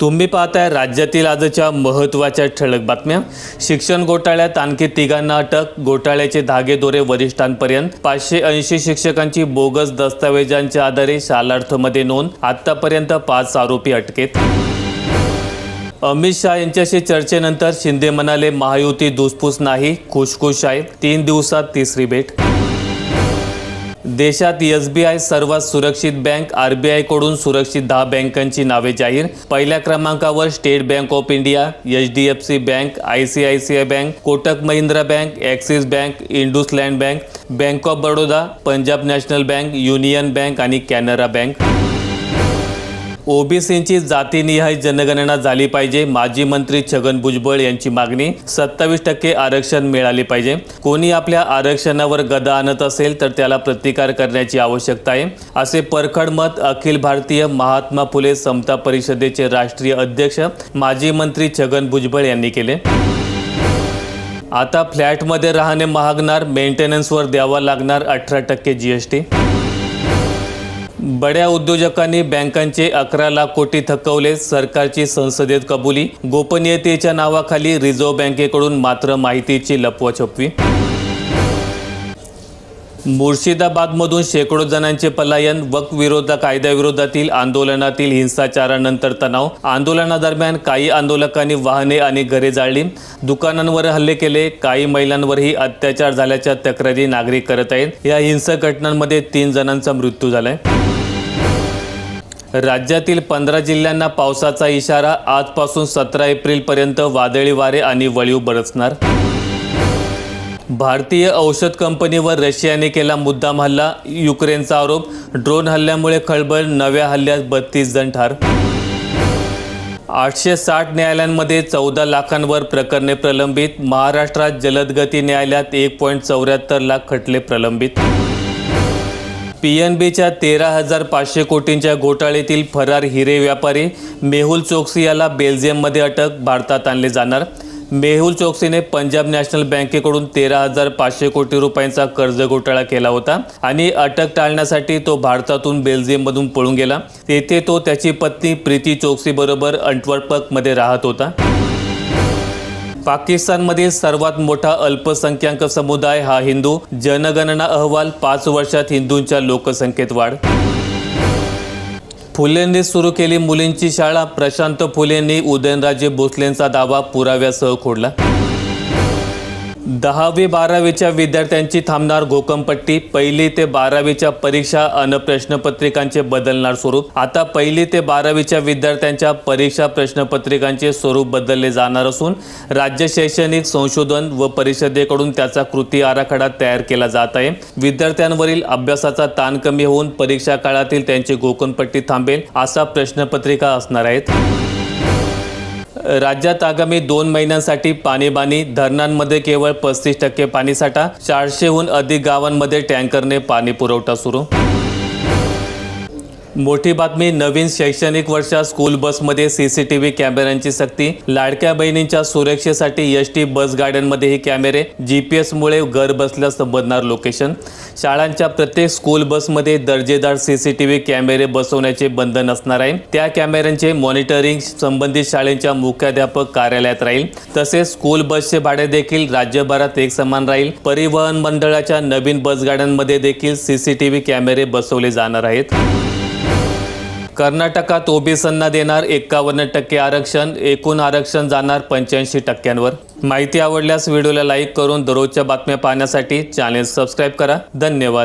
तुम्ही पाहताय राज्यातील आजच्या महत्त्वाच्या ठळक बातम्या. शिक्षण घोटाळ्यात आणखी तिघांना अटक घोटाळ्याचे धागेदोरे वरिष्ठांपर्यंत. पाचशे ऐंशी शिक्षकांची बोगस दस्तावेजांच्या आधारे शालार्थमध्ये नोंद आतापर्यंत पाच आरोपी अटकेत. अमित शहा यांच्याशी चर्चेनंतर शिंदे म्हणाले महायुती धुसफूस नाही खुशखुश आहे. तीन दिवसात तिसरी भेट. देशात एस बी आय सर्वात सुरक्षित बँक आर बी आयकडून सुरक्षित दहा बँकांची नावे जाहीर. पहिल्या क्रमांकावर State Bank of India H D F C bank I C I C I bank Kotak Mahindra bank Axis bank IndusInd bank bank of Baroda Punjab National bank Union bank आणि Canara bank. ओबीसींची जातीनिहाय जनगणना झाली पाहिजे. माजी मंत्री छगन भुजबळ यांची मागणी सत्तावीस टक्के आरक्षण मिळाले पाहिजे. कोणी आपल्या आरक्षणावर गदा आणत असेल तर त्याला प्रतिकार करण्याची आवश्यकता आहे. असे परखड मत अखिल भारतीय महात्मा फुले समता परिषदेचे राष्ट्रीय अध्यक्ष माजी मंत्री छगन भुजबळ यांनी केले. आता फ्लॅटमध्ये राहणे महागणार मेंटेनन्सवर द्यावा लागणार अठरा टक्के जी एस टी. बड्या उद्योजकांनी बँकांचे अकरा लाख कोटी थकवले सरकारची संसदेत कबुली. गोपनीयतेच्या नावाखाली रिझर्व्ह बँकेकडून मात्र माहितीची लपवाछपवी मुर्शिदाबादमधून शेकडो जणांचे पलायन वकविरोध कायद्याविरोधातील आंदोलनातील हिंसाचारानंतर तणाव. आंदोलनादरम्यान काही आंदोलकांनी वाहने आणि घरे जाळली. दुकानांवर हल्ले केले काही महिलांवरही अत्याचार झाल्याच्या तक्रारी नागरिक करत आहेत. या हिंसक घटनांमध्ये तीन जणांचा मृत्यू झालाय. राज्यातील पंधरा जिल्ह्यांना पावसाचा इशारा. आजपासून सतरा एप्रिलपर्यंत वादळी वारे आणि वळीव बरसणार. भारतीय औषध कंपनीवर रशियाने केला मुद्दाम हल्ला. युक्रेनचा आरोप ड्रोन हल्ल्यामुळे खळबळ नव्या हल्ल्यात बत्तीस जण ठार. आठशे साठ न्यायालयांमध्ये चौदा लाखांवर प्रकरणे प्रलंबित. महाराष्ट्रात जलदगती न्यायालयात एक पॉईंट चौऱ्याहत्तर लाख खटले प्रलंबित. पी एन बीच्या तेरा हजार पाचशे कोटींच्या घोटाळ्यातील फरार हिरे व्यापारी मेहुल चोक्सी याला बेल्जियममध्ये अटक भारतात आणले जाणार. मेहुल चोक्सीने पंजाब नॅशनल बँकेकडून तेरा हजार पाचशे कोटी रुपयांचा कर्ज घोटाळा केला होता आणि अटक टाळण्यासाठी तो भारतातून बेल्जियममधून पळून गेला. तेथे तो त्याची पत्नी प्रीती चोक्सी बरोबर अंटवर्पकमध्ये राहत होता. पाकिस्तानमधील सर्वात मोठा अल्पसंख्याक समुदाय हा हिंदू. जनगणना अहवाल पाच वर्षात हिंदूंच्या लोकसंख्येत वाढ. फुलेंनी सुरू केली मुलींची शाळा. प्रशांत फुलेंनी उदयनराजे भोसलेंचा दावा पुराव्यासह खोडला. दहावी बारावीच्या विद्यार्थ्यांची थांबणार घोकमपट्टी पहिली ते बारावीच्या परीक्षा अन प्रश्नपत्रिकांचे बदलणार स्वरूप. आता पहिली ते बारावीच्या विद्यार्थ्यांच्या परीक्षा प्रश्नपत्रिकांचे स्वरूप बदलले जाणार असून राज्य शैक्षणिक संशोधन व परिषदेकडून त्याचा कृती आराखडा तयार केला जात आहे. विद्यार्थ्यांवरील अभ्यासाचा ताण कमी होऊन परीक्षा काळातील त्यांची घोकणपट्टी थांबेल असा प्रश्नपत्रिका असणार आहेत. राज्यात आगामी दोन महिन्यांसाठी पाणीबाणी धरणांमध्ये केवळ पस्तीस टक्के पाणीसाठा चारशेहून अधिक गावांमध्ये टँकरने पाणी पुरवठा सुरू मोठी बातमी नवीन शैक्षणिक वर्षात स्कूल बसमध्ये सी सी टी व्ही कॅमेऱ्यांची सक्ती लाडक्या बहिणींच्या सुरक्षेसाठी एस टी बस गाड्यांमध्येही कॅमेरे जी पी एसमुळे घर बसल्या संबंधणार लोकेशन शाळांच्या प्रत्येक स्कूल बसमध्ये दर्जेदार सी सी टी व्ही कॅमेरे बसवण्याचे बंधन असणार आहे. त्या कॅमेऱ्यांचे मॉनिटरिंग संबंधित शाळेच्या मुख्याध्यापक कार्यालयात राहील. तसेच स्कूल बसचे भाडे देखील राज्यभरात एक समान राहील. परिवहन मंडळाच्या नवीन बस गाड्यांमध्ये देखील सी सी टी व्ही कॅमेरे बसवले जाणार आहेत. कर्नाटकात ओबीसींना देणार एकावन्न टक्के आरक्षण एकूण आरक्षण जाणार पंच्याऐंशी टक्क्यांवर. माहिती आवडल्यास व्हिडिओला लाईक करून दररोजच्या बातम्या पाहण्यासाठी चॅनेल सबस्क्राईब करा. धन्यवाद.